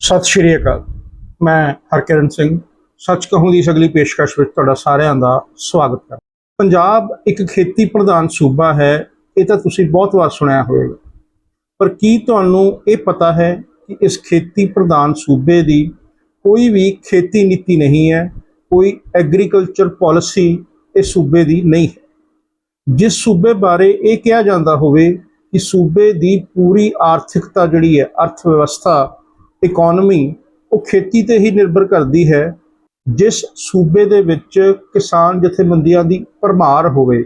ਸਤਿ ਸ਼੍ਰੀ ਅਕਾਲ। ਮੈਂ ਹਰਕਿਰਨ ਸਿੰਘ। ਸੱਚ ਕਹੂੰ ਦੀ ਅਗਲੀ ਪੇਸ਼ਕਸ਼ ਵਿੱਚ ਤੁਹਾਡਾ ਸਾਰਿਆਂ ਦਾ ਸਵਾਗਤ ਕਰਦਾ ਪੰਜਾਬ ਇੱਕ ਖੇਤੀ ਪ੍ਰਧਾਨ ਸੂਬਾ ਹੈ, ਇਹ ਤਾਂ ਤੁਸੀਂ ਬਹੁਤ ਵਾਰ ਸੁਣਿਆ ਹੋਵੇਗਾ। ਪਰ ਕੀ ਤੁਹਾਨੂੰ ਇਹ ਪਤਾ ਹੈ ਕਿ ਇਸ ਖੇਤੀ ਪ੍ਰਧਾਨ ਸੂਬੇ ਦੀ ਕੋਈ ਵੀ ਖੇਤੀ ਨੀਤੀ ਨਹੀਂ ਹੈ, ਕੋਈ ਐਗਰੀਕਲਚਰ ਪਾਲਿਸੀ ਇਸ ਸੂਬੇ ਦੀ ਨਹੀਂ ਹੈ? ਜਿਸ ਸੂਬੇ ਬਾਰੇ ਇਹ ਕਿਹਾ ਜਾਂਦਾ ਹੋਵੇ ਕਿ ਸੂਬੇ ਦੀ ਪੂਰੀ ਆਰਥਿਕਤਾ ਜਿਹੜੀ ਹੈ, ਅਰਥ ਵਿਵਸਥਾ ਇਕਨੋਮੀ ਉਹ ਖੇਤੀ ਤੇ ਹੀ ਨਿਰਭਰ ਕਰਦੀ ਹੈ, ਜਿਸ ਸੂਬੇ ਦੇ ਵਿੱਚ ਕਿਸਾਨ ਜਥੇਬੰਦੀਆਂ ਦੀ ਭਰਮਾਰ ਹੋਵੇ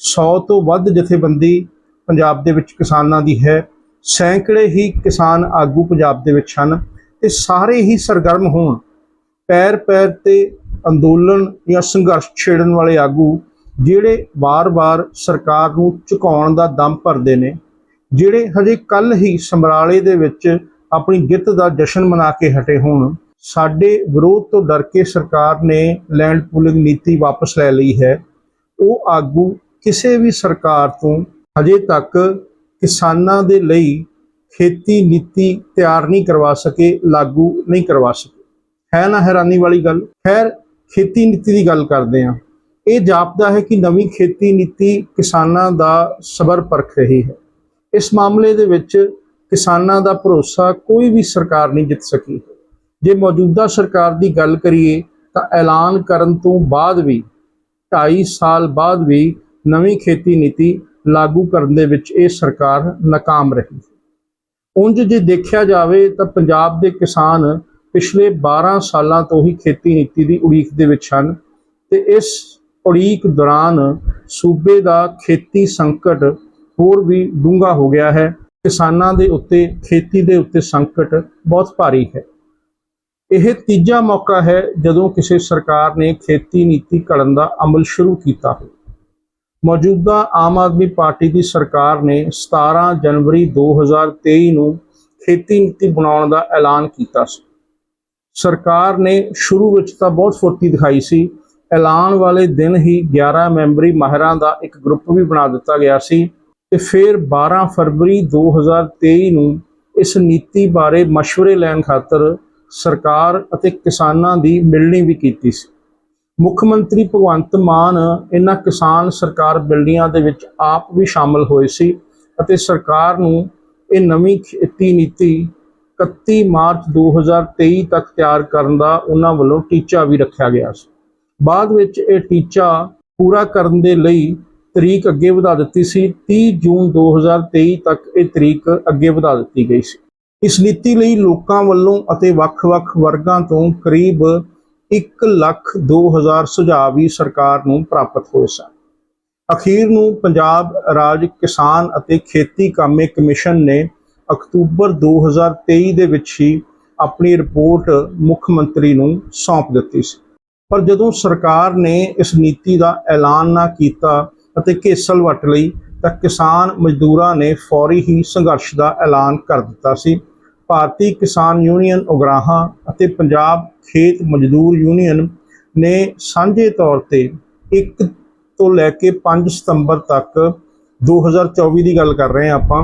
100 ਤੋਂ ਵੱਧ ਜਥੇਬੰਦੀ ਪੰਜਾਬ ਦੇ ਵਿੱਚ ਕਿਸਾਨਾਂ ਦੀ ਹੈ, ਸੈਂਕੜੇ ਹੀ ਕਿਸਾਨ ਆਗੂ ਪੰਜਾਬ ਦੇ ਵਿੱਚ ਹਨ ਤੇ ਸਾਰੇ ਹੀ ਸਰਗਰਮ ਹੋਣ, ਪੈਰ ਪੈਰ ਤੇ ਅੰਦੋਲਨ ਜਾਂ ਸੰਘਰਸ਼ ਛੇੜਨ ਵਾਲੇ ਆਗੂ, ਜਿਹੜੇ ਵਾਰ-ਵਾਰ ਸਰਕਾਰ ਨੂੰ ਝੁਕਾਉਣ ਦਾ ਦਮ ਭਰਦੇ ਨੇ, ਜਿਹੜੇ ਹਜੇ ਕੱਲ ਹੀ ਸਮਰਾਲੇ ਦੇ ਵਿੱਚ ਆਪਣੀ ਜਿੱਤ ਦਾ ਜਸ਼ਨ ਮਨਾ ਕੇ ਹਟੇ ਹੋਣ, ਸਾਡੇ ਵਿਰੋਧ ਤੋਂ ਡਰ ਕੇ ਸਰਕਾਰ ਨੇ ਲੈਂਡ ਪੂਲਿੰਗ ਨੀਤੀ ਵਾਪਸ ਲੈ ਲਈ ਹੈ। ਉਹ ਆਗੂ ਕਿਸੇ ਵੀ ਸਰਕਾਰ ਤੋਂ ਹਜੇ ਤੱਕ ਕਿਸਾਨਾਂ ਦੇ ਲਈ ਖੇਤੀ ਨੀਤੀ ਤਿਆਰ ਨਹੀਂ ਕਰਵਾ ਸਕੇ, ਲਾਗੂ ਨਹੀਂ ਕਰਵਾ ਸਕੇ। ਹੈ ਨਾ ਹੈਰਾਨੀ ਵਾਲੀ ਗੱਲ, ਖੈਰ ਖੇਤੀ ਨੀਤੀ ਦੀ ਗੱਲ ਕਰਦੇ ਹਾਂ। ਇਹ ਜਾਪਦਾ ਹੈ ਕਿ ਨਵੀਂ ਖੇਤੀ ਨੀਤੀ ਕਿਸਾਨਾਂ ਦਾ ਸਬਰ ਪਰਖ ਰਹੀ ਹੈ। ਇਸ ਮਾਮਲੇ ਦੇ ਵਿੱਚ ਕਿਸਾਨਾਂ ਦਾ ਭਰੋਸਾ ਕੋਈ ਵੀ ਸਰਕਾਰ ਨਹੀਂ ਜਿੱਤ ਸਕੀ। ਜੇ ਮੌਜੂਦਾ ਸਰਕਾਰ ਦੀ ਗੱਲ ਕਰੀਏ ਤਾਂ ਐਲਾਨ ਕਰਨ ਤੋਂ ਬਾਅਦ ਵੀ 2.5 ਸਾਲ ਬਾਅਦ ਵੀ ਨਵੀਂ ਖੇਤੀ ਨੀਤੀ ਲਾਗੂ ਕਰਨ ਦੇ ਵਿੱਚ ਇਹ ਸਰਕਾਰ ਨਾਕਾਮ ਰਹੀ। ਉਂਝ ਜੇ ਦੇਖਿਆ ਜਾਵੇ ਤਾਂ ਪੰਜਾਬ ਦੇ ਕਿਸਾਨ ਪਿਛਲੇ 12 ਸਾਲਾਂ ਤੋਂ ਹੀ ਖੇਤੀ ਨੀਤੀ ਦੀ ਉਡੀਕ ਦੇ ਵਿੱਚ ਹਨ ਤੇ ਇਸ ਉਡੀਕ ਦੌਰਾਨ ਸੂਬੇ ਦਾ ਖੇਤੀ ਸੰਕਟ ਹੋਰ ਵੀ ਡੂੰਘਾ ਹੋ ਗਿਆ ਹੈ। ਕਿਸਾਨਾਂ ਦੇ ਉੱਤੇ, ਖੇਤੀ ਦੇ ਉੱਤੇ ਸੰਕਟ ਬਹੁਤ ਭਾਰੀ ਹੈ। ਇਹ ਤੀਜਾ ਮੌਕਾ ਹੈ ਜਦੋਂ ਕਿਸੇ ਸਰਕਾਰ ਨੇ ਖੇਤੀ ਨੀਤੀ ਘੜਨ ਦਾ ਅਮਲ ਸ਼ੁਰੂ ਕੀਤਾ ਹੈ ਮੌਜੂਦਾ ਆਮ ਆਦਮੀ ਪਾਰਟੀ ਦੀ ਸਰਕਾਰ ਨੇ 17 ਜਨਵਰੀ 2023 ਨੂੰ ਖੇਤੀ ਨੀਤੀ ਬਣਾਉਣ ਦਾ ਐਲਾਨ ਕੀਤਾ ਸੀ। ਸਰਕਾਰ ਨੇ ਸ਼ੁਰੂ ਵਿੱਚ ਤਾਂ ਬਹੁਤ ਫੁਰਤੀ ਦਿਖਾਈ ਸੀ। ਐਲਾਨ ਵਾਲੇ ਦਿਨ ਹੀ 11 ਮੈਂਬਰੀ ਮਾਹਿਰਾਂ ਦਾ ਇੱਕ ਗਰੁੱਪ ਵੀ ਬਣਾ ਦਿੱਤਾ ਗਿਆ ਸੀ। ਤੇ ਫਿਰ 12 ਫਰਵਰੀ 2023 ਨੂੰ ਇਸ ਨੀਤੀ ਬਾਰੇ مشਵਰੇ ਲੈਣ ਖਾਤਰ ਸਰਕਾਰ ਅਤੇ ਕਿਸਾਨਾਂ ਦੀ ਮਿਲਣੀ ਵੀ ਕੀਤੀ ਸੀ। ਮੁੱਖ ਮੰਤਰੀ ਭਗਵੰਤ ਮਾਨ ਇਹਨਾਂ ਕਿਸਾਨ ਸਰਕਾਰ ਬਿਲਡਿੰਗਾਂ ਦੇ ਵਿੱਚ ਆਪ ਵੀ ਸ਼ਾਮਲ ਹੋਏ ਸੀ ਅਤੇ ਸਰਕਾਰ ਨੂੰ ਇਹ ਨਵੀਂ ਖੇਤੀ ਨੀਤੀ 31 ਮਾਰਚ 2023 ਤੱਕ ਤਿਆਰ ਕਰਨ ਦਾ ਉਹਨਾਂ ਵੱਲੋਂ ਟੀਚਾ ਵੀ ਰੱਖਿਆ ਗਿਆ ਸੀ। ਬਾਅਦ ਵਿੱਚ ਇਹ ਟੀਚਾ ਪੂਰਾ ਕਰਨ ਦੇ ਲਈ ਤਰੀਕ ਅੱਗੇ ਵਧਾ ਦਿੱਤੀ ਸੀ 30 ਜੂਨ 2023 ਤੱਕ ਇਹ ਤਰੀਕ ਅੱਗੇ ਵਧਾ ਦਿੱਤੀ ਗਈ ਸੀ। ਇਸ ਨੀਤੀ ਲਈ ਲੋਕਾਂ ਵੱਲੋਂ ਅਤੇ ਵੱਖ-ਵੱਖ ਵਰਗਾਂ ਤੋਂ ਕਰੀਬ 1 ਲੱਖ 2000 ਸੁਝਾਅ ਵੀ ਸਰਕਾਰ ਨੂੰ ਪ੍ਰਾਪਤ ਹੋਏ ਸਨ। ਅਖੀਰ ਨੂੰ ਪੰਜਾਬ ਰਾਜ ਕਿਸਾਨ ਅਤੇ ਖੇਤੀ ਕਾਮੇ ਕਮਿਸ਼ਨ ਨੇ ਅਕਤੂਬਰ 2023 ਦੇ ਵਿੱਚ ਹੀ ਆਪਣੀ ਰਿਪੋਰਟ ਮੁੱਖ ਮੰਤਰੀ ਨੂੰ ਸੌਂਪ ਦਿੱਤੀ ਸੀ। ਪਰ ਜਦੋਂ ਸਰਕਾਰ ਨੇ ਇਸ ਨੀਤੀ ਦਾ ਐਲਾਨ ਨਾ ਕੀਤਾ ਅਤੇ ਘੇਸਲ ਵੱਟ ਲਈ ਤਾਂ ਕਿਸਾਨ ਮਜ਼ਦੂਰਾਂ ਨੇ ਫੌਰੀ ਹੀ ਸੰਘਰਸ਼ ਦਾ ਐਲਾਨ ਕਰ ਦਿੱਤਾ ਸੀ। ਭਾਰਤੀ ਕਿਸਾਨ ਯੂਨੀਅਨ ਉਗਰਾਹਾਂ ਅਤੇ ਪੰਜਾਬ ਖੇਤ ਮਜ਼ਦੂਰ ਯੂਨੀਅਨ ਨੇ ਸਾਂਝੇ ਤੌਰ ਤੇ 1 ਤੋਂ ਲੈ ਕੇ 5 ਸਤੰਬਰ ਤੱਕ 2024 ਦੀ ਗੱਲ ਕਰ ਰਹੇ ਹਾਂ ਆਪਾਂ,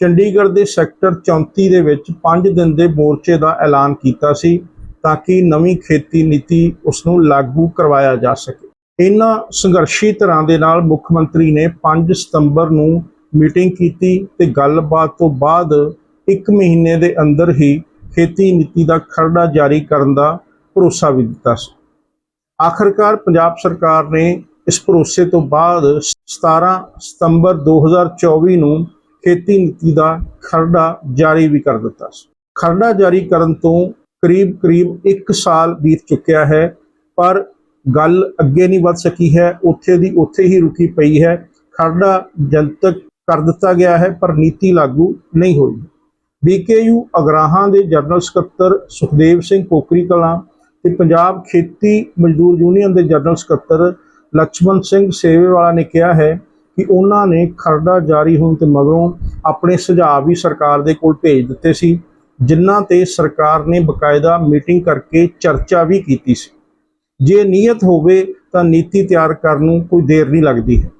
ਚੰਡੀਗੜ੍ਹ ਦੇ ਸੈਕਟਰ 34 ਦੇ ਵਿੱਚ 5 ਦਿਨ ਦੇ ਮੋਰਚੇ ਦਾ ਐਲਾਨ ਕੀਤਾ ਸੀ ਤਾਂ ਕਿ ਨਵੀਂ ਖੇਤੀ ਨੀਤੀ ਉਸ ਨੂੰ ਲਾਗੂ ਕਰਵਾਇਆ ਜਾ ਸਕੇ। ਇਹਨਾਂ ਸੰਘਰਸ਼ੀ ਤਰ੍ਹਾਂ ਦੇ ਨਾਲ ਮੁੱਖ ਮੰਤਰੀ ਨੇ 5 ਸਤੰਬਰ ਨੂੰ ਮੀਟਿੰਗ ਕੀਤੀ ਤੇ ਗੱਲਬਾਤ ਤੋਂ ਬਾਅਦ ਇੱਕ ਮਹੀਨੇ ਦੇ ਅੰਦਰ ਹੀ ਖੇਤੀ ਨੀਤੀ ਦਾ ਖਰੜਾ ਜਾਰੀ ਕਰਨ ਦਾ ਭਰੋਸਾ ਵੀ ਦਿੱਤਾ ਸੀ। ਆਖਰਕਾਰ ਪੰਜਾਬ ਸਰਕਾਰ ਨੇ ਇਸ ਭਰੋਸੇ ਤੋਂ ਬਾਅਦ 17 ਸਤੰਬਰ 2024 ਨੂੰ ਖੇਤੀ ਨੀਤੀ ਦਾ ਖਰੜਾ ਜਾਰੀ ਵੀ ਕਰ ਦਿੱਤਾ ਸੀ। ਖਰੜਾ ਜਾਰੀ ਕਰਨ ਤੋਂ ਕਰੀਬ-ਕਰੀਬ 1 ਸਾਲ ਬੀਤ ਚੁੱਕਿਆ ਹੈ, ਪਰ ਗੱਲ ਅੱਗੇ ਨਹੀਂ ਵੱਧ ਸਕੀ ਹੈ, ਉੱਥੇ ਦੀ ਉੱਥੇ ਹੀ ਰੁਕੀ ਪਈ ਹੈ। ਖਰੜਾ ਜਨਤਕ ਕਰ ਦਿੱਤਾ ਗਿਆ ਹੈ, ਪਰ ਨੀਤੀ ਲਾਗੂ ਨਹੀਂ ਹੋਈ। ਬੀਕੇਯੂ ਅਗਰਾਹਾਂ ਦੇ ਜਨਰਲ ਸਕੱਤਰ ਸੁਖਦੇਵ ਸਿੰਘ ਕੋਕਰੀ ਕਲਾਂ ਤੇ ਪੰਜਾਬ ਖੇਤੀ ਮਜ਼ਦੂਰ ਯੂਨੀਅਨ ਦੇ ਜਨਰਲ ਸਕੱਤਰ ਲక్ష్మణ ਸਿੰਘ ਸੇਵੇਵਾਲਾ ਨੇ ਕਿਹਾ ਹੈ ਕਿ ਉਹਨਾਂ ਨੇ ਖਰੜਾ ਜਾਰੀ ਹੋਣ ਤੇ ਮਗਰੋਂ ਆਪਣੇ ਸੁਝਾਅ ਵੀ ਸਰਕਾਰ ਦੇ ਕੋਲ ਭੇਜ ਦਿੱਤੇ ਸੀ, ਜਿਨ੍ਹਾਂ ਤੇ ਸਰਕਾਰ ਨੇ ਬਕਾਇਦਾ ਮੀਟਿੰਗ ਕਰਕੇ ਚਰਚਾ ਵੀ ਕੀਤੀ ਸੀ। ਜੇ ਨੀਅਤ ਹੋਵੇ ਤਾਂ ਨੀਤੀ ਤਿਆਰ ਕਰਨ ਨੂੰ ਕੋਈ ਦੇਰ ਨਹੀਂ ਲੱਗਦੀ। ਹੈ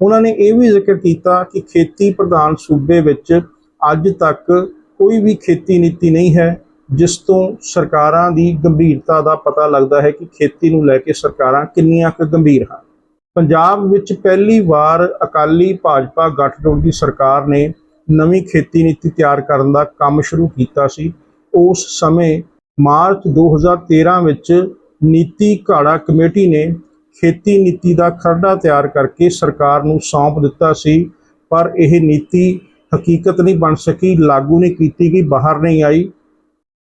ਉਹਨਾਂ ਨੇ ਇਹ ਵੀ ਜ਼ਿਕਰ ਕੀਤਾ ਕਿ ਖੇਤੀ ਪ੍ਰਧਾਨ ਸੂਬੇ ਵਿੱਚ ਅੱਜ ਤੱਕ ਕੋਈ ਵੀ ਖੇਤੀ ਨੀਤੀ ਨਹੀਂ ਹੈ, ਜਿਸ ਤੋਂ ਸਰਕਾਰਾਂ ਦੀ ਗੰਭੀਰਤਾ ਦਾ ਪਤਾ ਲੱਗਦਾ ਹੈ ਕਿ ਖੇਤੀ ਨੂੰ ਲੈ ਕੇ ਸਰਕਾਰਾਂ ਕਿੰਨੀਆਂ ਕੁ ਗੰਭੀਰ ਹਨ। ਪੰਜਾਬ ਵਿੱਚ ਪਹਿਲੀ ਵਾਰ ਅਕਾਲੀ ਭਾਜਪਾ ਗੱਠਜੋੜ ਦੀ ਸਰਕਾਰ ਨੇ ਨਵੀਂ ਖੇਤੀ ਨੀਤੀ ਤਿਆਰ ਕਰਨ ਦਾ ਕੰਮ ਸ਼ੁਰੂ ਕੀਤਾ ਸੀ। ਉਸ ਸਮੇਂ ਮਾਰਚ 2013 ਵਿੱਚ ਨੀਤੀ ਘਾੜਾ ਕਮੇਟੀ ਨੇ ਖੇਤੀ ਨੀਤੀ ਦਾ ਖਰੜਾ ਤਿਆਰ ਕਰਕੇ ਸਰਕਾਰ ਨੂੰ ਸੌਂਪ ਦਿੱਤਾ ਸੀ, ਪਰ ਇਹ ਨੀਤੀ ਹਕੀਕਤ ਨਹੀਂ ਬਣ ਸਕੀ, ਲਾਗੂ ਨਹੀਂ ਕੀਤੀ ਗਈ, ਬਾਹਰ ਨਹੀਂ ਆਈ।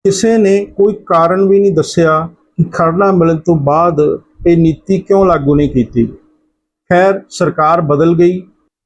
ਕਿਸੇ ਨੇ ਕੋਈ ਕਾਰਨ ਵੀ ਨਹੀਂ ਦੱਸਿਆ ਕਿ ਖਰੜਾ ਮਿਲਣ ਤੋਂ ਬਾਅਦ ਇਹ ਨੀਤੀ ਕਿਉਂ ਲਾਗੂ ਨਹੀਂ ਕੀਤੀ। ਖੈਰ, ਸਰਕਾਰ ਬਦਲ ਗਈ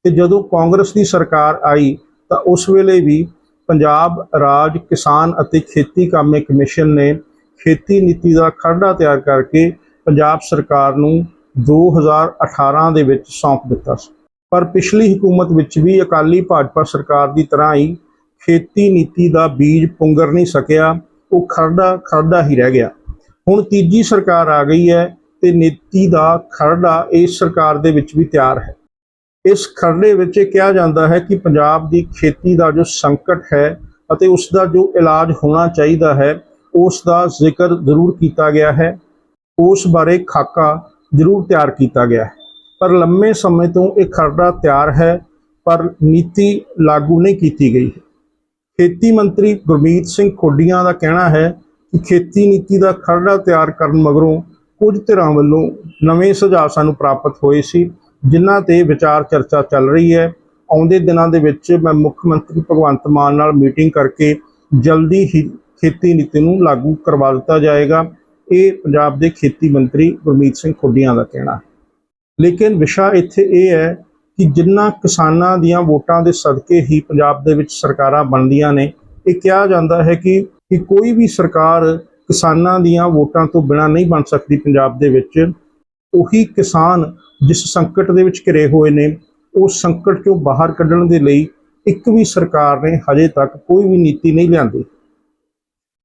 ਤੇ ਜਦੋਂ ਕਾਂਗਰਸ ਦੀ ਸਰਕਾਰ ਆਈ ਤਾਂ ਉਸ ਵੇਲੇ ਵੀ ਪੰਜਾਬ ਰਾਜ ਕਿਸਾਨ ਅਤੇ ਖੇਤੀ ਕਾਮੇ ਕਮਿਸ਼ਨ ਨੇ ਖੇਤੀ ਨੀਤੀ ਦਾ ਖਰੜਾ ਤਿਆਰ ਕਰਕੇ ਪੰਜਾਬ ਸਰਕਾਰ ਨੂੰ 2018 ਦੇ ਵਿੱਚ ਸੌਂਪ ਦਿੱਤਾ ਸੀ। ਪਰ ਪਿਛਲੀ ਹਕੂਮਤ ਵਿੱਚ ਵੀ ਅਕਾਲੀ ਭਾਜਪਾ ਸਰਕਾਰ ਦੀ ਤਰ੍ਹਾਂ ਹੀ ਖੇਤੀ ਨੀਤੀ ਦਾ ਬੀਜ ਪੁੰਗਰ ਨਹੀਂ ਸਕਿਆ, ਉਹ ਖਰੜਾ ਖਰੜਾ ਹੀ ਰਹਿ ਗਿਆ। ਹੁਣ ਤੀਜੀ ਸਰਕਾਰ ਆ ਗਈ ਹੈ ਤੇ ਨੀਤੀ ਦਾ ਖਰੜਾ ਇਸ ਸਰਕਾਰ ਦੇ ਵਿੱਚ ਵੀ ਤਿਆਰ ਹੈ। ਇਸ ਖਰੜੇ ਵਿੱਚ ਇਹ ਕਿਹਾ ਜਾਂਦਾ ਹੈ ਕਿ ਪੰਜਾਬ ਦੀ ਖੇਤੀ ਦਾ ਜੋ ਸੰਕਟ ਹੈ ਅਤੇ ਉਸ ਦਾ ਜੋ ਇਲਾਜ ਹੋਣਾ ਚਾਹੀਦਾ ਹੈ ਉਸ ਦਾ ਜ਼ਿਕਰ ਜ਼ਰੂਰ ਕੀਤਾ ਗਿਆ ਹੈ। ਉਸ ਬਾਰੇ ਖਾਕਾ ਜ਼ਰੂਰ ਤਿਆਰ ਕੀਤਾ ਗਿਆ ਹੈ। ਪਰ ਲੰਮੇ ਸਮੇਂ ਤੋਂ ਇਹ ਖਰੜਾ ਤਿਆਰ ਹੈ, ਪਰ ਨੀਤੀ ਲਾਗੂ ਨਹੀਂ ਕੀਤੀ ਗਈ ਹੈ। ਖੇਤੀ ਮੰਤਰੀ ਗੁਰਮੀਤ ਸਿੰਘ ਖੋਡੀਆਂ ਦਾ ਕਹਿਣਾ ਹੈ ਕਿ ਖੇਤੀ ਨੀਤੀ ਦਾ ਖਰੜਾ ਤਿਆਰ ਕਰਨ ਮਗਰੋਂ ਕੁਝ ਧਿਰਾਂ ਵੱਲੋਂ ਨਵੇਂ ਸੁਝਾਅ ਸਾਨੂੰ ਪ੍ਰਾਪਤ ਹੋਏ ਸੀ, ਜਿਨ੍ਹਾਂ ਤੇ ਵਿਚਾਰ ਚਰਚਾ ਚੱਲ ਰਹੀ ਹੈ। ਆਉਂਦੇ ਦਿਨਾਂ ਦੇ ਵਿੱਚ ਮੈਂ ਮੁੱਖ ਮੰਤਰੀ ਭਗਵੰਤ ਮਾਨ ਨਾਲ ਮੀਟਿੰਗ ਕਰਕੇ ਜਲਦੀ ਹੀ ਖੇਤੀ ਨੀਤੀ ਨੂੰ ਲਾਗੂ ਕਰਵਾ ਦਿੱਤਾ ਜਾਏਗਾ। ਇਹ ਪੰਜਾਬ ਦੇ ਖੇਤੀ ਮੰਤਰੀ ਗੁਰਮੀਤ ਸਿੰਘ ਖੁੱਡੀਆਂ ਦਾ ਕਹਿਣਾ। ਹੈ ਲੇਕਿਨ ਵਿਸ਼ਾ ਇੱਥੇ ਇਹ ਹੈ ਕਿ ਜਿੰਨਾ ਕਿਸਾਨਾਂ ਦੀਆਂ ਵੋਟਾਂ ਦੇ ਸਦਕੇ ਹੀ ਪੰਜਾਬ ਦੇ ਵਿੱਚ ਸਰਕਾਰਾਂ ਬਣਦੀਆਂ ਨੇ, ਇਹ ਕਿਹਾ ਜਾਂਦਾ ਹੈ ਕਿ ਕਿ ਕੋਈ ਵੀ ਸਰਕਾਰ ਕਿਸਾਨਾਂ ਦੀਆਂ ਵੋਟਾਂ ਤੋਂ ਬਿਨਾਂ ਨਹੀਂ ਬਣ ਸਕਦੀ ਪੰਜਾਬ ਦੇ ਵਿੱਚ। ਉਹੀ ਕਿਸਾਨ ਜਿਸ ਸੰਕਟ ਦੇ ਵਿੱਚ ਘਿਰੇ ਹੋਏ ਨੇ ਉਸ ਸੰਕਟ ਚੋਂ ਬਾਹਰ ਕੱਢਣ ਦੇ ਲਈ ਇੱਕ ਵੀ ਸਰਕਾਰ ਨੇ ਹਜੇ ਤੱਕ ਕੋਈ ਵੀ ਨੀਤੀ ਨਹੀਂ ਲਿਆਂਦੀ।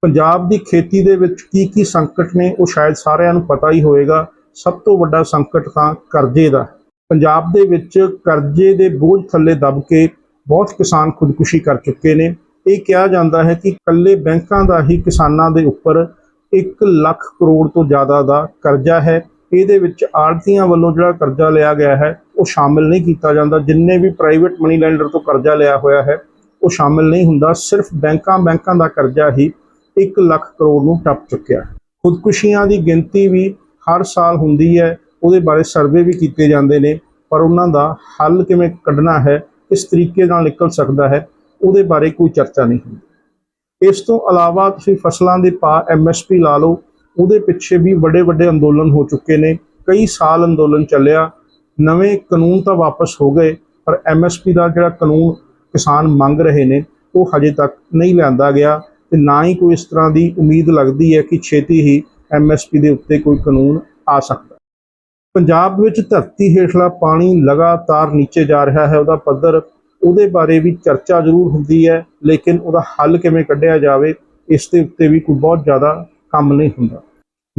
ਪੰਜਾਬ ਦੀ ਖੇਤੀ ਦੇ ਵਿੱਚ ਕੀ ਕੀ ਸੰਕਟ ਨੇ, ਉਹ ਸ਼ਾਇਦ ਸਾਰਿਆਂ ਨੂੰ ਪਤਾ ਹੀ ਹੋਵੇਗਾ ਸਭ ਤੋਂ ਵੱਡਾ ਸੰਕਟ ਤਾਂ ਕਰਜ਼ੇ ਦਾ। ਪੰਜਾਬ ਦੇ ਵਿੱਚ ਕਰਜ਼ੇ ਦੇ ਬੋਝ ਥੱਲੇ ਦਬ ਕੇ ਬਹੁਤ ਕਿਸਾਨ ਖੁਦਕੁਸ਼ੀ ਕਰ ਚੁੱਕੇ ਨੇ। ਇਹ ਕਿਹਾ ਜਾਂਦਾ ਹੈ ਕਿ ਇਕੱਲੇ ਬੈਂਕਾਂ ਦਾ ਹੀ ਕਿਸਾਨਾਂ ਦੇ ਉੱਪਰ 1 ਲੱਖ ਕਰੋੜ ਤੋਂ ਜ਼ਿਆਦਾ ਦਾ ਕਰਜ਼ਾ ਹੈ। ਇਹਦੇ ਵਿੱਚ ਆੜਤੀਆਂ ਵੱਲੋਂ ਜਿਹੜਾ ਕਰਜ਼ਾ ਲਿਆ ਗਿਆ ਹੈ, ਉਹ ਸ਼ਾਮਿਲ ਨਹੀਂ ਕੀਤਾ ਜਾਂਦਾ। ਜਿੰਨੇ ਵੀ ਪ੍ਰਾਈਵੇਟ ਮਨੀ ਲੈਂਡਰ ਤੋਂ ਕਰਜ਼ਾ ਲਿਆ ਹੋਇਆ ਹੈ, ਉਹ ਸ਼ਾਮਿਲ ਨਹੀਂ ਹੁੰਦਾ। ਸਿਰਫ ਬੈਂਕਾਂ ਬੈਂਕਾਂ ਦਾ ਕਰਜ਼ਾ ਹੀ 1 ਲੱਖ ਕਰੋੜ ਨੂੰ ਟੱਪ ਚੁੱਕਿਆ। ਖੁਦਕੁਸ਼ੀਆਂ ਦੀ ਗਿਣਤੀ ਵੀ ਹਰ ਸਾਲ ਹੁੰਦੀ ਹੈ, ਉਹਦੇ ਬਾਰੇ ਸਰਵੇ ਵੀ ਕੀਤੇ ਜਾਂਦੇ ਨੇ, ਪਰ ਉਹਨਾਂ ਦਾ ਹੱਲ ਕਿਵੇਂ ਕੱਢਣਾ ਹੈ, ਕਿਸ ਤਰੀਕੇ ਨਾਲ ਨਿਕਲ ਸਕਦਾ ਹੈ, ਉਹਦੇ ਬਾਰੇ ਕੋਈ ਚਰਚਾ ਨਹੀਂ ਹੁੰਦੀ। ਇਸ ਤੋਂ ਇਲਾਵਾ ਤੁਸੀਂ ਫਸਲਾਂ ਦੇ ਭਾਅ ਐਮਐਸਪੀ ਲਾ ਲਓ, ਉਹਦੇ ਪਿੱਛੇ ਵੀ ਵੱਡੇ ਵੱਡੇ ਅੰਦੋਲਨ ਹੋ ਚੁੱਕੇ ਨੇ, ਕਈ ਸਾਲ ਅੰਦੋਲਨ ਚੱਲਿਆ, ਨਵੇਂ ਕਾਨੂੰਨ ਤਾਂ ਵਾਪਸ ਹੋ ਗਏ, ਪਰ ਐਮਐਸਪੀ ਦਾ ਜਿਹੜਾ ਕਾਨੂੰਨ ਕਿਸਾਨ ਮੰਗ ਰਹੇ ਨੇ, ਉਹ ਹਜੇ ਤੱਕ ਨਹੀਂ ਲਿਆਂਦਾ ਗਿਆ। ਤੇ ਨਾ ਹੀ ਕੋਈ ਇਸ ਤਰ੍ਹਾਂ ਦੀ ਉਮੀਦ ਲੱਗਦੀ ਹੈ ਕਿ ਛੇਤੀ ਹੀ ਐਮਐਸਪੀ ਦੇ ਉੱਤੇ ਕੋਈ ਕਾਨੂੰਨ ਆ ਸਕਦਾ। ਪੰਜਾਬ ਵਿੱਚ ਧਰਤੀ ਹੇਠਲਾ ਪਾਣੀ ਲਗਾਤਾਰ ਨੀਚੇ ਜਾ ਰਿਹਾ ਹੈ, ਉਹਦਾ ਪੱਧਰ ਉਹਦੇ ਬਾਰੇ ਵੀ ਚਰਚਾ ਜ਼ਰੂਰ ਹੁੰਦੀ ਹੈ, ਲੇਕਿਨ ਉਹਦਾ ਹੱਲ ਕਿਵੇਂ ਕੱਢਿਆ ਜਾਵੇ, ਇਸ ਦੇ ਉੱਤੇ ਵੀ ਕੋਈ ਬਹੁਤ ਜ਼ਿਆਦਾ ਕੰਮ ਨਹੀਂ ਹੁੰਦਾ।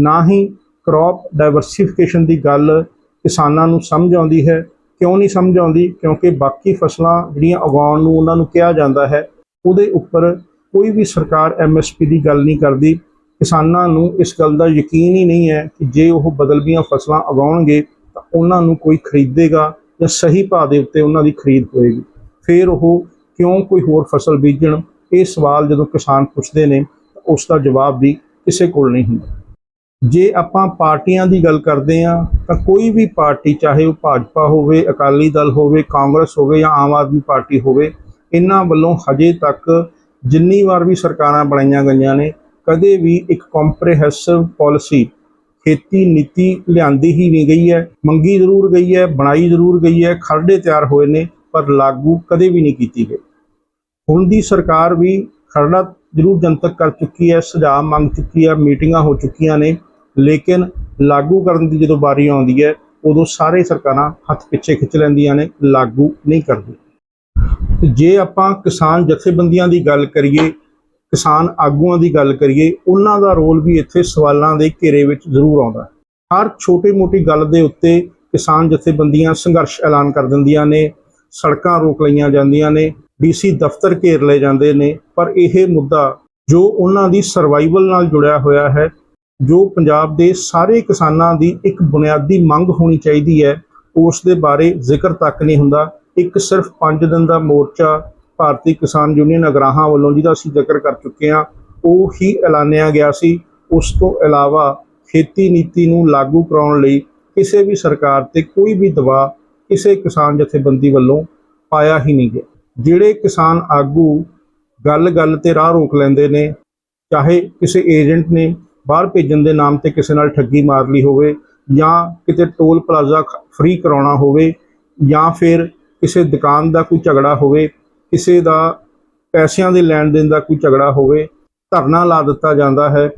ਨਾ ਹੀ ਕ੍ਰੌਪ ਡਾਈਵਰਸਿਫਿਕੇਸ਼ਨ ਦੀ ਗੱਲ ਕਿਸਾਨਾਂ ਨੂੰ ਸਮਝ ਆਉਂਦੀ ਹੈ। ਕਿਉਂ ਨਹੀਂ ਸਮਝ ਆਉਂਦੀ? ਕਿਉਂਕਿ ਬਾਕੀ ਫਸਲਾਂ ਜਿਹੜੀਆਂ ਉਗਾਉਣ ਨੂੰ ਉਹਨਾਂ ਨੂੰ ਕਿਹਾ ਜਾਂਦਾ ਹੈ, ਉਹਦੇ ਉੱਪਰ ਕੋਈ ਵੀ ਸਰਕਾਰ ਐਮਐਸਪੀ ਦੀ ਗੱਲ ਨਹੀਂ ਕਰਦੀ। ਕਿਸਾਨਾਂ ਨੂੰ ਇਸ ਗੱਲ ਦਾ ਯਕੀਨ ਹੀ ਨਹੀਂ ਹੈ ਕਿ ਜੇ ਉਹ ਬਦਲਵੀਆਂ ਫਸਲਾਂ ਉਗਾਉਣਗੇ ਤਾਂ ਉਹਨਾਂ ਨੂੰ ਕੋਈ ਖਰੀਦੇਗਾ ਜਾਂ ਸਹੀ ਭਾਅ ਦੇ ਉੱਤੇ ਉਹਨਾਂ ਦੀ ਖਰੀਦ ਹੋਏਗੀ। ਫਿਰ ਉਹ ਕਿਉਂ ਕੋਈ ਹੋਰ ਫਸਲ ਬੀਜਣ? ਇਹ ਸਵਾਲ ਜਦੋਂ ਕਿਸਾਨ ਪੁੱਛਦੇ ਨੇ ਤਾਂ ਉਸ ਦਾ ਜਵਾਬ ਵੀ ਕਿਸੇ ਕੋਲ ਨਹੀਂ ਹੁੰਦਾ। ਜੇ ਆਪਾਂ ਪਾਰਟੀਆਂ ਦੀ ਗੱਲ ਕਰਦੇ ਹਾਂ ਤਾਂ ਕੋਈ ਵੀ ਪਾਰਟੀ, ਚਾਹੇ ਉਹ ਭਾਜਪਾ ਹੋਵੇ, ਅਕਾਲੀ ਦਲ ਹੋਵੇ, ਕਾਂਗਰਸ ਹੋਵੇ ਜਾਂ ਆਮ ਆਦਮੀ ਪਾਰਟੀ ਹੋਵੇ, ਇਹਨਾਂ ਵੱਲੋਂ ਹਜੇ ਤੱਕ ਜਿੰਨੀ ਵਾਰ ਵੀ ਸਰਕਾਰਾਂ ਬਣਾਈਆਂ ਗਈਆਂ ਨੇ, ਕਦੇ ਵੀ ਇੱਕ ਕੰਪਰੀਹੈਂਸਿਵ ਪਾਲਿਸੀ ਖੇਤੀ ਨੀਤੀ ਲਿਆਂਦੀ ਹੀ ਨਹੀਂ ਗਈ ਹੈ। ਮੰਗੀ ਜ਼ਰੂਰ ਗਈ ਹੈ, ਬਣਾਈ ਜ਼ਰੂਰ ਗਈ ਹੈ, ਖਰੜੇ ਤਿਆਰ ਹੋਏ ਨੇ, ਪਰ ਲਾਗੂ ਕਦੇ ਵੀ ਨਹੀਂ ਕੀਤੀ ਗਈ। ਹੁਣ ਦੀ ਸਰਕਾਰ ਵੀ ਖਰੜਾ ਜ਼ਰੂਰ ਜਨਤਕ ਕਰ ਚੁੱਕੀ ਹੈ, ਸੁਝਾਅ ਮੰਗ ਚੁੱਕੀ ਹੈ, ਮੀਟਿੰਗਾਂ ਹੋ ਚੁੱਕੀਆਂ ਨੇ, ਲੇਕਿਨ ਲਾਗੂ ਕਰਨ ਦੀ ਜਦੋਂ ਵਾਰੀ ਆਉਂਦੀ ਹੈ, ਉਦੋਂ ਸਾਰੇ ਸਰਕਾਰਾਂ ਹੱਥ ਪਿੱਛੇ ਖਿੱਚ ਲੈਂਦੀਆਂ ਨੇ, ਲਾਗੂ ਨਹੀਂ ਕਰਦੀ ਜੇ ਆਪਾਂ ਕਿਸਾਨ ਜਥੇਬੰਦੀਆਂ ਦੀ ਗੱਲ ਕਰੀਏ, ਕਿਸਾਨ ਆਗੂਆਂ ਦੀ ਗੱਲ ਕਰੀਏ, ਉਹਨਾਂ ਦਾ ਰੋਲ ਵੀ ਇੱਥੇ ਸਵਾਲਾਂ ਦੇ ਘੇਰੇ ਵਿੱਚ ਜ਼ਰੂਰ ਆਉਂਦਾ ਹਰ ਛੋਟੀ-ਮੋਟੀ ਗੱਲ ਦੇ ਉੱਤੇ ਕਿਸਾਨ ਜਥੇਬੰਦੀਆਂ ਸੰਘਰਸ਼ ਐਲਾਨ ਕਰ ਦਿੰਦੀਆਂ ਨੇ, ਸੜਕਾਂ ਰੋਕ ਲਈਆਂ ਜਾਂਦੀਆਂ ਨੇ, ਡੀਸੀ ਦਫ਼ਤਰ ਘੇਰ ਲਏ ਜਾਂਦੇ ਨੇ, ਪਰ ਇਹ ਮੁੱਦਾ ਜੋ ਉਹਨਾਂ ਦੀ ਸਰਵਾਈਵਲ ਨਾਲ ਜੁੜਿਆ ਹੋਇਆ ਹੈ, ਜੋ ਪੰਜਾਬ ਦੇ ਸਾਰੇ ਕਿਸਾਨਾਂ ਦੀ ਇੱਕ ਬੁਨਿਆਦੀ ਮੰਗ ਹੋਣੀ ਚਾਹੀਦੀ ਹੈ, ਉਸ ਦੇ ਬਾਰੇ ਜ਼ਿਕਰ ਤੱਕ ਨਹੀਂ ਹੁੰਦਾ। ਇੱਕ ਸਿਰਫ 5 ਦਿਨ ਦਾ ਮੋਰਚਾ ਭਾਰਤੀ ਕਿਸਾਨ ਯੂਨੀਅਨ ਅਗਰਾਹਾਂ ਵੱਲੋਂ ਜਿਹਦਾ ਅਸੀਂ ਜ਼ਿਕਰ ਕਰ ਚੁੱਕੇ ਹਾਂ, ਉਹ ਹੀ ਐਲਾਨਿਆ ਗਿਆ ਸੀ। ਉਸ ਤੋਂ ਇਲਾਵਾ ਖੇਤੀ ਨੀਤੀ ਨੂੰ ਲਾਗੂ ਕਰਾਉਣ ਲਈ ਕਿਸੇ ਵੀ ਸਰਕਾਰ ਤੇ ਕੋਈ ਵੀ ਦਬਾਅ ਕਿਸੇ ਕਿਸਾਨ ਜਥੇਬੰਦੀ ਵੱਲੋਂ ਪਾਇਆ ਹੀ ਨਹੀਂ ਗਿਆ। ਜਿਹੜੇ ਕਿਸਾਨ ਆਗੂ ਗੱਲ-ਗੱਲ ਤੇ ਰਾਹ ਰੋਕ ਲੈਂਦੇ ਨੇ, ਚਾਹੇ ਕਿਸੇ ਏਜੰਟ ਨੇ ਬਾਹਰ ਭੇਜਣ ਦੇ ਨਾਮ ਤੇ ਕਿਸੇ ਨਾਲ ਠੱਗੀ ਮਾਰ ਲਈ ਹੋਵੇ ਜਾਂ ਕਿਤੇ ਟੋਲ ਪਲਾਜ਼ਾ ਫ੍ਰੀ ਕਰਾਉਣਾ ਹੋਵੇ ਜਾਂ ਫਿਰ ਕਿਸੇ ਦੁਕਾਨ ਦਾ ਕੋਈ ਝਗੜਾ ਹੋਵੇ, ਕਿਸੇ ਦਾ ਪੈਸਿਆਂ ਦੇ ਲੈਣ ਦੇਣ ਦਾ ਕੋਈ ਝਗੜਾ ਹੋਵੇ, ਧਰਨਾ ਲਾ ਦਿੱਤਾ ਜਾਂਦਾ ਹੈ।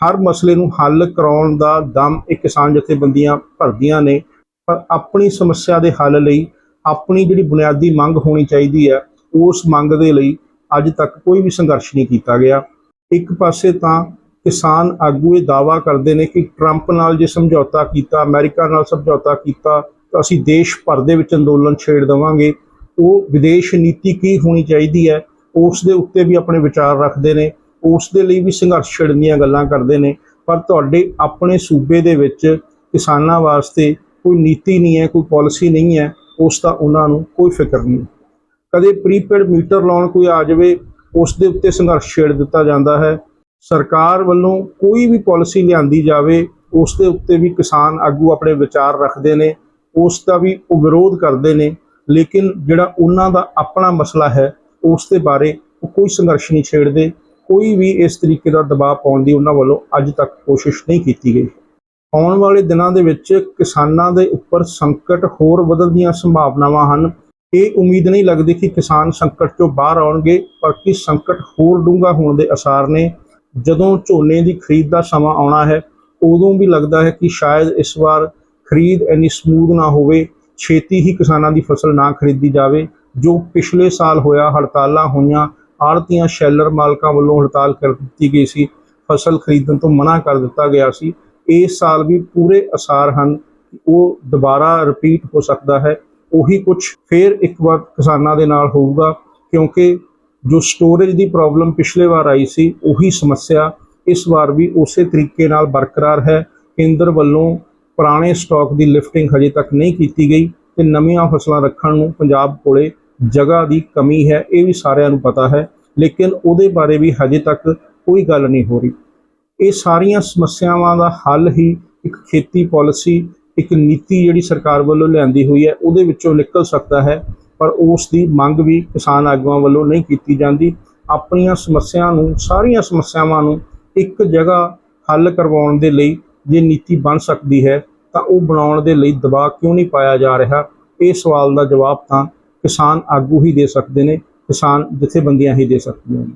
ਹਰ ਮਸਲੇ ਨੂੰ ਹੱਲ ਕਰਾਉਣ ਦਾ ਦਮ ਇਹ ਕਿਸਾਨ ਜਥੇਬੰਦੀਆਂ ਭਰਦੀਆਂ ਨੇ। ਪਰ ਆਪਣੀ ਸਮੱਸਿਆ ਦੇ ਹੱਲ ਲਈ ਆਪਣੀ ਜਿਹੜੀ ਬੁਨਿਆਦੀ ਮੰਗ ਹੋਣੀ ਚਾਹੀਦੀ ਹੈ, ਉਸ ਮੰਗ ਦੇ ਲਈ ਅੱਜ ਤੱਕ ਕੋਈ ਵੀ ਸੰਘਰਸ਼ ਨਹੀਂ ਕੀਤਾ ਗਿਆ। ਇੱਕ ਪਾਸੇ ਤਾਂ ਕਿਸਾਨ ਆਗੂ ਇਹ ਦਾਵਾ ਕਰਦੇ ਨੇ ਕਿ ਟਰੰਪ ਨਾਲ ਜੇ ਸਮਝੌਤਾ ਕੀਤਾ, ਅਮਰੀਕਾ ਨਾਲ ਸਮਝੌਤਾ ਕੀਤਾ ਅਸੀਂ ਦੇਸ਼ ਭਰ ਦੇ ਵਿੱਚ ਅੰਦੋਲਨ ਛੇੜ ਦੇਵਾਂਗੇ। ਉਹ ਵਿਦੇਸ਼ ਨੀਤੀ ਕੀ ਹੋਣੀ ਚਾਹੀਦੀ ਹੈ, ਉਸ ਦੇ ਉੱਤੇ ਵੀ ਆਪਣੇ ਵਿਚਾਰ ਰੱਖਦੇ ਨੇ, ਉਸ ਦੇ ਲਈ ਵੀ ਸੰਘਰਸ਼ ਛੇੜਨ ਦੀਆਂ ਗੱਲਾਂ ਕਰਦੇ ਨੇ। ਪਰ ਤੁਹਾਡੇ ਆਪਣੇ ਸੂਬੇ ਦੇ ਵਿੱਚ ਕਿਸਾਨਾਂ ਵਾਸਤੇ ਕੋਈ ਨੀਤੀ ਨਹੀਂ ਹੈ, ਕੋਈ ਪਾਲਿਸੀ ਨਹੀਂ ਹੈ, ਉਸ ਦਾ ਉਹਨਾਂ ਨੂੰ ਕੋਈ ਫਿਕਰ ਨਹੀਂ। ਕਦੇ ਪ੍ਰੀਪੇਡ ਮੀਟਰ ਲਾਉਣ ਕੋਈ ਆ ਜਾਵੇ, ਉਸ ਦੇ ਉੱਤੇ ਸੰਘਰਸ਼ ਛੇੜ ਦਿੱਤਾ ਜਾਂਦਾ ਹੈ। ਸਰਕਾਰ ਵੱਲੋਂ ਕੋਈ ਵੀ ਪਾਲਿਸੀ ਲਿਆਂਦੀ ਜਾਵੇ, ਉਸ ਦੇ ਉੱਤੇ ਵੀ ਕਿਸਾਨ ਆਗੂ ਆਪਣੇ ਵਿਚਾਰ ਰੱਖਦੇ ਨੇ। ਉਸ ਦਾ ਵੀ ਉਹ ਵਿਰੋਧ ਕਰਦੇ ਨੇ, ਲੇਕਿਨ ਜਿਹੜਾ ਉਹਨਾਂ ਦਾ ਆਪਣਾ ਮਸਲਾ ਹੈ, ਉਸ ਦੇ ਬਾਰੇ ਉਹ ਕੋਈ ਸੰਘਰਸ਼ ਨਹੀਂ ਛੇੜਦੇ, ਕੋਈ ਵੀ ਇਸ ਤਰੀਕੇ ਦਾ ਦਬਾਅ ਪਾਉਣ ਦੀ ਉਹਨਾਂ ਵੱਲੋਂ ਅੱਜ ਤੱਕ ਕੋਸ਼ਿਸ਼ ਨਹੀਂ ਕੀਤੀ ਗਈ। ਆਉਣ ਵਾਲੇ ਦਿਨਾਂ ਦੇ ਵਿੱਚ ਕਿਸਾਨਾਂ ਦੇ ਉੱਪਰ ਸੰਕਟ ਹੋਰ ਵਧਣ ਦੀਆਂ ਸੰਭਾਵਨਾਵਾਂ ਹਨ। ਇਹ ਉਮੀਦ ਨਹੀਂ ਲੱਗਦੀ ਕਿ ਕਿਸਾਨ ਸੰਕਟ 'ਚੋਂ ਬਾਹਰ ਆਉਣਗੇ, ਪਰ ਕਿ ਸੰਕਟ ਹੋਰ ਡੂੰਘਾ ਹੋਣ ਦੇ ਅਸਾਰ ਨੇ। ਜਦੋਂ ਝੋਨੇ ਦੀ ਖਰੀਦ ਦਾ ਸਮਾਂ ਆਉਣਾ ਹੈ, ਉਦੋਂ ਵੀ ਲੱਗਦਾ ਹੈ ਕਿ ਸ਼ਾਇਦ ਇਸ ਵਾਰ ਖਰੀਦ ਇੰਨੀ ਸਮੂਦ ਨਾ ਹੋਵੇ, ਛੇਤੀ ਹੀ ਕਿਸਾਨਾਂ ਦੀ ਫਸਲ ਨਾ ਖਰੀਦੀ ਜਾਵੇ, ਜੋ ਪਿਛਲੇ ਸਾਲ ਹੋਇਆ ਹੜਤਾਲਾਂ ਹੋਈਆਂ, ਆੜਤੀਆਂ, ਸ਼ੈਲਰ ਮਾਲਕਾਂ ਵੱਲੋਂ ਹੜਤਾਲ ਕਰ ਦਿੱਤੀ ਗਈ ਸੀ, ਫਸਲ ਖਰੀਦਣ ਤੋਂ ਮਨਾ ਕਰ ਦਿੱਤਾ ਗਿਆ ਸੀ। ਇਸ ਸਾਲ ਵੀ ਪੂਰੇ ਅਸਾਰ ਹਨ ਉਹ ਦੁਬਾਰਾ ਰਿਪੀਟ ਹੋ ਸਕਦਾ ਹੈ। ਉਹੀ ਕੁਝ ਫੇਰ ਇੱਕ ਵਾਰ ਕਿਸਾਨਾਂ ਦੇ ਨਾਲ ਹੋਊਗਾ, ਕਿਉਂਕਿ ਜੋ ਸਟੋਰੇਜ ਦੀ ਪ੍ਰੋਬਲਮ ਪਿਛਲੇ ਵਾਰ ਆਈ ਸੀ, ਉਹੀ ਸਮੱਸਿਆ ਇਸ ਵਾਰ ਵੀ ਉਸੇ ਤਰੀਕੇ ਨਾਲ ਬਰਕਰਾਰ ਹੈ। ਕੇਂਦਰ ਵੱਲੋਂ ਪੁਰਾਣੇ ਸਟਾਕ ਦੀ ਲਿਫਟਿੰਗ ਹਜੇ ਤੱਕ ਨਹੀਂ ਕੀਤੀ ਗਈ ਤੇ ਨਵੀਆਂ ਫਸਲਾਂ ਰੱਖਣ ਨੂੰ ਪੰਜਾਬ ਕੋਲੇ ਜਗ੍ਹਾ ਦੀ ਕਮੀ ਹੈ, ਇਹ ਵੀ ਸਾਰਿਆਂ ਨੂੰ ਪਤਾ ਹੈ। ਲੇਕਿਨ ਉਹਦੇ ਬਾਰੇ ਵੀ ਹਜੇ ਤੱਕ ਕੋਈ ਗੱਲ ਨਹੀਂ ਹੋ ਰਹੀ। ਇਹ ਸਾਰੀਆਂ ਸਮੱਸਿਆਵਾਂ ਦਾ ਹੱਲ ਹੀ ਇੱਕ ਖੇਤੀ ਪਾਲਿਸੀ ਇੱਕ ਨੀਤੀ ਜਿਹੜੀ ਸਰਕਾਰ ਵੱਲੋਂ ਲਿਆਂਦੀ ਹੋਈ ਹੈ, ਉਹਦੇ ਵਿੱਚੋਂ ਨਿਕਲ ਸਕਦਾ ਹੈ। ਪਰ ਉਸ ਦੀ ਮੰਗ ਵੀ ਕਿਸਾਨ ਆਗੂਆਂ ਵੱਲੋਂ ਨਹੀਂ ਕੀਤੀ ਜਾਂਦੀ। ਆਪਣੀਆਂ ਸਮੱਸਿਆਵਾਂ ਨੂੰ, ਸਾਰੀਆਂ ਸਮੱਸਿਆਵਾਂ ਨੂੰ ਇੱਕ ਜਗ੍ਹਾ ਹੱਲ ਕਰਵਾਉਣ ਦੇ ਲਈ ਜੇ ਨੀਤੀ ਬਣ ਸਕਦੀ ਹੈ, ਤਾਂ ਉਹ ਬਣਾਉਣ ਦੇ ਲਈ ਦਬਾਅ ਕਿਉਂ ਨਹੀਂ ਪਾਇਆ ਜਾ ਰਿਹਾ? ਇਹ ਸਵਾਲ ਦਾ ਜਵਾਬ ਤਾਂ ਕਿਸਾਨ ਆਗੂ ਹੀ ਦੇ ਸਕਦੇ ਨੇ, ਕਿਸਾਨ ਜਥੇਬੰਦੀਆਂ ਹੀ ਦੇ ਸਕਦੀਆਂ ਨੇ।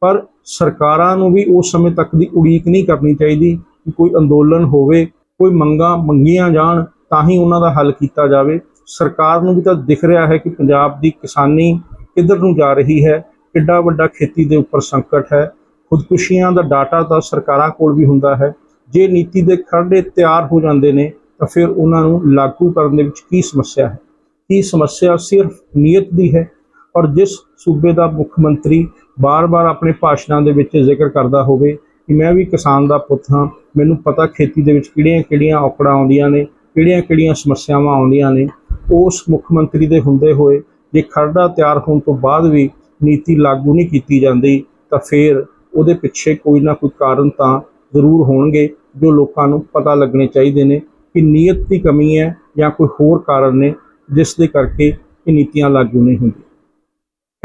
ਪਰ ਸਰਕਾਰਾਂ ਨੂੰ ਵੀ ਉਸ ਸਮੇਂ ਤੱਕ ਦੀ ਉਡੀਕ ਨਹੀਂ ਕਰਨੀ ਚਾਹੀਦੀ ਕਿ ਕੋਈ ਅੰਦੋਲਨ ਹੋਵੇ, ਕੋਈ ਮੰਗਾਂ ਮੰਗੀਆਂ ਜਾਣ, ਤਾਂ ਹੀ ਉਹਨਾਂ ਦਾ ਹੱਲ ਕੀਤਾ ਜਾਵੇ। ਸਰਕਾਰ ਨੂੰ ਵੀ ਤਾਂ ਦਿਖ ਰਿਹਾ ਹੈ ਕਿ ਪੰਜਾਬ ਦੀ ਕਿਸਾਨੀ ਕਿੱਧਰ ਨੂੰ ਜਾ ਰਹੀ ਹੈ, ਕਿੱਡਾ ਵੱਡਾ ਖੇਤੀ ਦੇ ਉੱਪਰ ਸੰਕਟ ਹੈ। ਖੁਦਕੁਸ਼ੀਆਂ ਦਾ ਡਾਟਾ ਤਾਂ ਸਰਕਾਰਾਂ ਕੋਲ ਵੀ ਹੁੰਦਾ ਹੈ। ਜੇ ਨੀਤੀ ਦੇ ਖਰੜੇ ਤਿਆਰ ਹੋ ਜਾਂਦੇ ਨੇ, ਤਾਂ ਫਿਰ ਉਹਨਾਂ ਨੂੰ ਲਾਗੂ ਕਰਨ ਦੇ ਵਿੱਚ ਕੀ ਸਮੱਸਿਆ ਹੈ? ਕੀ ਸਮੱਸਿਆ ਸਿਰਫ ਨੀਅਤ ਦੀ ਹੈ? ਔਰ ਜਿਸ ਸੂਬੇ ਦਾ ਮੁੱਖ ਮੰਤਰੀ ਬਾਰ-ਬਾਰ ਆਪਣੇ ਭਾਸ਼ਣਾਂ ਦੇ ਵਿੱਚ ਜ਼ਿਕਰ ਕਰਦਾ ਹੋਵੇ ਕਿ ਮੈਂ ਵੀ ਕਿਸਾਨ ਦਾ ਪੁੱਤ ਹਾਂ, ਮੈਨੂੰ ਪਤਾ ਖੇਤੀ ਦੇ ਵਿੱਚ ਕਿਹੜੀਆਂ-ਕਿਹੜੀਆਂ ਔਕੜਾਂ ਆਉਂਦੀਆਂ ਨੇ, ਕਿਹੜੀਆਂ-ਕਿਹੜੀਆਂ ਸਮੱਸਿਆਵਾਂ ਆਉਂਦੀਆਂ ਨੇ, ਉਸ ਮੁੱਖ ਮੰਤਰੀ ਦੇ ਹੁੰਦੇ ਹੋਏ ਜੇ ਖਰੜਾ ਤਿਆਰ ਹੋਣ ਤੋਂ ਬਾਅਦ ਵੀ ਨੀਤੀ ਲਾਗੂ ਨਹੀਂ ਕੀਤੀ ਜਾਂਦੀ, ਤਾਂ ਫਿਰ ਉਹਦੇ ਪਿੱਛੇ ਕੋਈ ਨਾ ਕੋਈ ਕਾਰਨ ਤਾਂ ਜ਼ਰੂਰ ਹੋਣਗੇ, ਜੋ ਲੋਕਾਂ ਨੂੰ ਪਤਾ ਲੱਗਣੇ ਚਾਹੀਦੇ ਨੇ ਕਿ ਨੀਅਤ ਦੀ ਕਮੀ ਹੈ ਜਾਂ ਕੋਈ ਹੋਰ ਕਾਰਨ ਨੇ ਜਿਸ ਦੇ ਕਰਕੇ ਇਹ ਨੀਤੀਆਂ ਲਾਗੂ ਨਹੀਂ ਹੁੰਦੀਆਂ।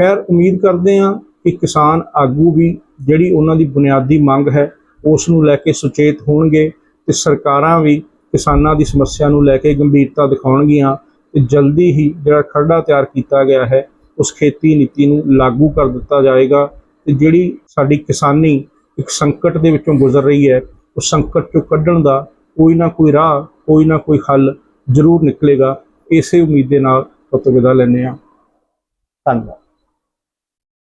ਖੈਰ, ਉਮੀਦ ਕਰਦੇ ਹਾਂ ਕਿ ਕਿਸਾਨ ਆਗੂ ਵੀ ਜਿਹੜੀ ਉਹਨਾਂ ਦੀ ਬੁਨਿਆਦੀ ਮੰਗ ਹੈ, ਉਸ ਨੂੰ ਲੈ ਕੇ ਸੁਚੇਤ ਹੋਣਗੇ ਤੇ ਸਰਕਾਰਾਂ ਵੀ ਕਿਸਾਨਾਂ ਦੀ ਸਮੱਸਿਆ ਨੂੰ ਲੈ ਕੇ ਗੰਭੀਰਤਾ ਦਿਖਾਉਣਗੀਆਂ ਤੇ ਜਲਦੀ ਹੀ ਜਿਹੜਾ ਖਰੜਾ ਤਿਆਰ ਕੀਤਾ ਗਿਆ ਹੈ, ਉਸ ਖੇਤੀ ਨੀਤੀ ਨੂੰ ਲਾਗੂ ਕਰ ਦਿੱਤਾ ਜਾਏਗਾ ਤੇ ਜਿਹੜੀ ਸਾਡੀ ਕਿਸਾਨੀ ਇੱਕ ਸੰਕਟ ਦੇ ਵਿੱਚੋਂ ਗੁਜ਼ਰ ਰਹੀ ਹੈ ਉਹ ਸੰਕਟ ਚੋਂ ਕੱਢਣ ਦਾ ਕੋਈ ਨਾ ਕੋਈ ਰਾਹ, ਕੋਈ ਨਾ ਕੋਈ ਹੱਲ ਜ਼ਰੂਰ ਨਿਕਲੇਗਾ। ਇਸੇ ਉਮੀਦ ਦੇ ਨਾਲ ਤੋਂ ਵਿਦਾ ਲੈਂਦੇ ਹਾਂ। ਧੰਨਵਾਦ।